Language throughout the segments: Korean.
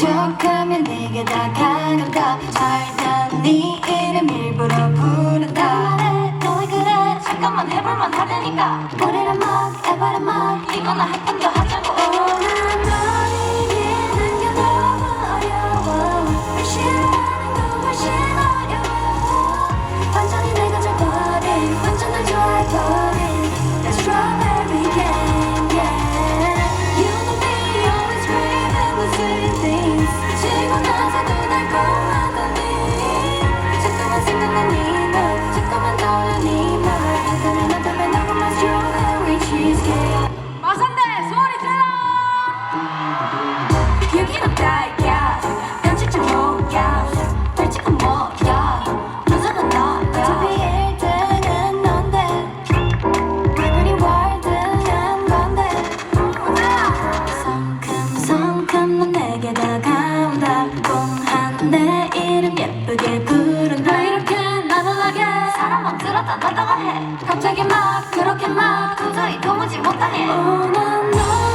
척하면 내게 다가간다 알던 네 이름 일부러 부른다. 그래 너왜 그래. 잠깐만 해볼만 하다니까. 노래를 막 해봐라 막. 이거나 한 번 더 하자고. 오늘 너에게 남겨둬 어려워 싫어 내게 다가온다. 공한 내 이름 예쁘게 부른다. 왜 이렇게 나놀라게 사람 멈들었다 놨다가 해. 갑자기 막 그렇게 막 도저히 도무지 못하네 오난 어, 너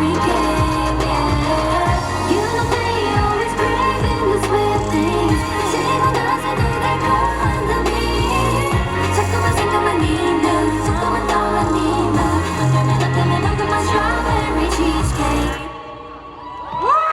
begin.